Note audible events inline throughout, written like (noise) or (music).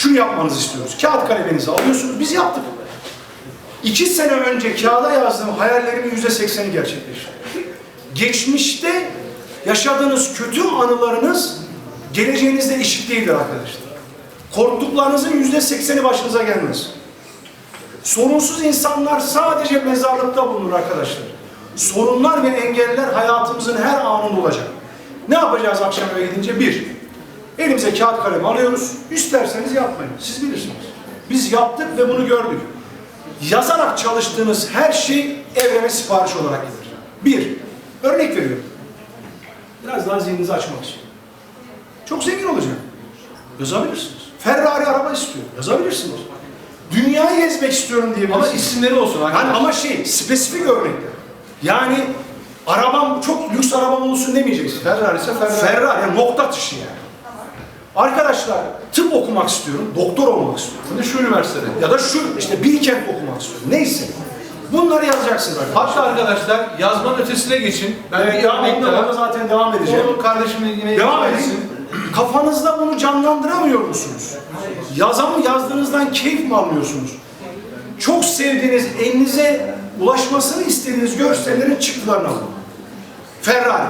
şunu yapmanızı istiyoruz. Kağıt kaleminizi alıyorsunuz. Biz yaptık. İki sene önce kağıda yazdığım hayallerimin yüzde sekseni gerçekleşti. Geçmişte yaşadığınız kötü anılarınız geleceğinizde eşit değildir arkadaşlar. Korktuklarınızın yüzde sekseni başınıza gelmez. Sorunsuz insanlar sadece mezarlıkta bulunur arkadaşlar. Sorunlar ve engeller hayatımızın her anında olacak. Ne yapacağız akşam eve gidince? Bir, elimize kağıt kalem alıyoruz. İsterseniz yapmayın. Siz bilirsiniz. Biz yaptık ve bunu gördük. Yazarak çalıştığınız her şey evrene sipariş olarak gelir. Bir, örnek veriyorum. Biraz daha zihninizi açmak için. Çok zengin olacağım. Yazabilirsiniz. Ferrari araba istiyor. Yazabilirsiniz. Dünyayı gezmek istiyorum diyebilirsiniz. Ama isimleri olsun Yani ama şey, spesifik örnekler. Yani arabam çok lüks arabam olsun demeyeceksin. Ferrari ise Ferrari. Ferrari, yani nokta atışı yani. Arkadaşlar tıp okumak istiyorum, doktor olmak istiyorum. Şimdi şu üniversitede. Ya da şu işte Bilkent okumak istiyorum. Neyse. Bunları yazacaksınız arkadaşlar. Hatta arkadaşlar yazmanın ötesine geçin. Ben Evet, bir ya örnek daha. zaten devam edeceğim. Onu kardeşimle yine Devam edin. Kafanızda bunu canlandıramıyor musunuz? Yazamı yazdığınızdan keyif mi almıyorsunuz? Çok sevdiğiniz, elinize ulaşmasını istediğiniz görsellerin çıktılarını alın. Ferrari.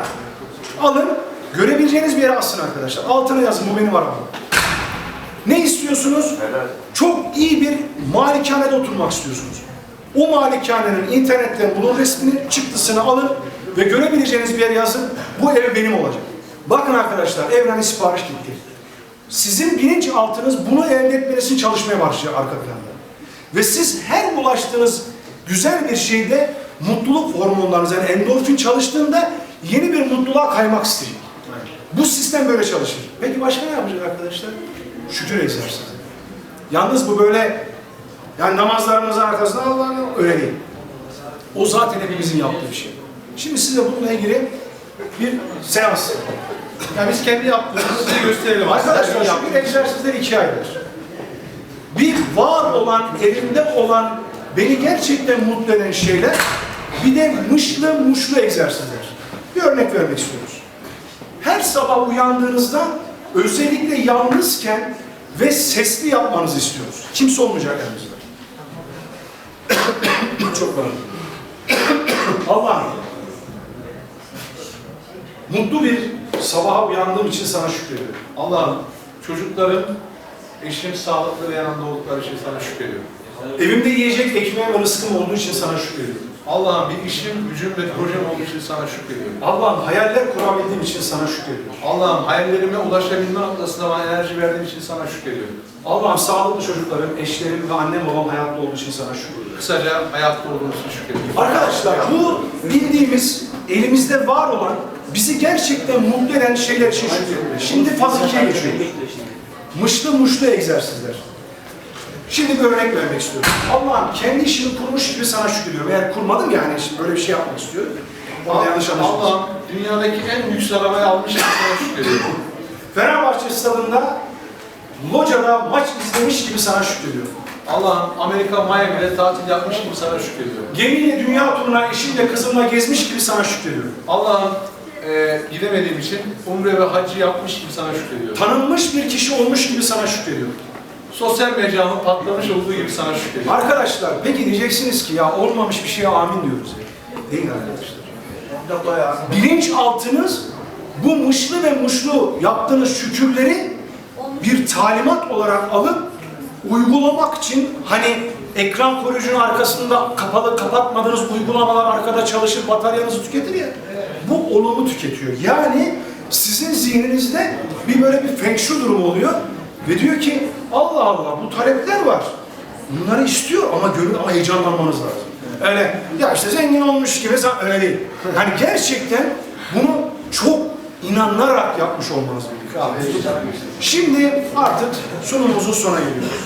Alın, görebileceğiniz bir yere asın arkadaşlar. Altına yazın, bu benim arabam. Ne istiyorsunuz? Çok iyi bir malikanede oturmak istiyorsunuz. O malikanenin internetten bulun resmini, çıktısını alın ve görebileceğiniz bir yere yazın. Bu ev benim olacak. Bakın arkadaşlar, evrene sipariş gitti. Sizin bilinçaltınız bunu elde etmeniz için çalışmaya başlıyor arka planda. Ve siz her ulaştığınız güzel bir şeyde mutluluk hormonlarınız yani endorfin çalıştığında yeni bir mutluluğa kaymak isteyecek. Bu sistem böyle çalışır. Peki başka ne yapacak arkadaşlar? Şükür egzersizi. Yalnız bu böyle yani namazlarımızın arkasında Allah'ın öyle değil. O zaten hepimizin yaptığı bir şey. Şimdi size bununla ilgili bir seans. Yani biz kendi yaptığımızı size gösterelim. Arkadaşlar şükür egzersizleri ikiye ayrılır. Bir var olan, elimde olan, beni gerçekten mutlu eden şeyler, bir de mışlı muşlu egzersizler. Bir örnek vermek istiyoruz. Her sabah uyandığınızda özellikle yalnızken ve sesli yapmanızı istiyoruz. Kimse olmayacak yanınızda. (coughs) Çok var. Allah'ım mutlu bir sabaha uyandığım için sana şükrediyorum. Allah'ım çocuklarım, eşim sağlıklı ve yanımda oldukları için sana şükrediyorum. Evimde yiyecek ekmeğim ve rızkım olduğu için sana şükrediyorum. Allah'ım bir işim, gücüm ve projem olduğu için sana şükrediyorum. Allah'ım hayaller kurabildiğim için sana şükrediyorum. Allah'ım hayallerime ulaşabilme noktasında bana enerji verdiğin için sana şükrediyorum. Allah'ım sağlıklı çocuklarım, eşlerim ve annem babam hayatta olduğu için sana şükrediyorum. Kısaca hayatta olduğunuz için şükrediyorum. Arkadaşlar bu bildiğimiz, elimizde var olan, bizi gerçekten mutlu eden şeyler için şükrediyoruz. Şimdi faz ikiye geçiyoruz. Mışlı muşlu egzersizler. Şimdi bir örnek vermek istiyorum. Allah'ım kendi işimi kurmuş gibi sana şükrediyorum. Eğer kurmadım yani şimdi böyle bir şey yapmak istiyorum. Orada yanlış anlaşılmasın. Allah'ım dünyadaki en lüks arabayı almış için sana şükrediyorum. Fenerbahçe stadında Loca'da maç izlemiş gibi sana şükrediyorum. Allah'ım Amerika Miami'de tatil yapmış gibi sana şükrediyorum. Gemiyle dünya turuna eşimle kızımla gezmiş gibi sana şükrediyorum. Allah'ım e, gidemediğim için umre ve hacı yapmış gibi sana şükrediyorum. Tanınmış bir kişi olmuş gibi sana şükrediyorum. Sosyal mecramın patlamış olduğu gibi sana şükrediyorum. Arkadaşlar peki diyeceksiniz ki ya olmamış bir şeye amin diyoruz. ya. Değil arkadaşlar. Bilinçaltınız bu mışlı ve muşlu yaptığınız şükürleri bir talimat olarak alıp uygulamak için hani ekran koruyucunun arkasında kapalı kapatmadığınız uygulamalar arkada çalışır bataryanızı tüketir ya. Bu olumlu tüketiyor. Yani sizin zihninizde bir böyle bir feng shui durumu oluyor ve diyor ki Allah Allah bu talepler var. Bunları istiyor ama gönül ama heyecanlanmanız lazım. Öyle ya işte zengin olmuş gibi öyle değil. Hani gerçekten bunu çok inanarak yapmış olmanız gerekiyor. Şimdi artık sunumumuzun sona geliyoruz.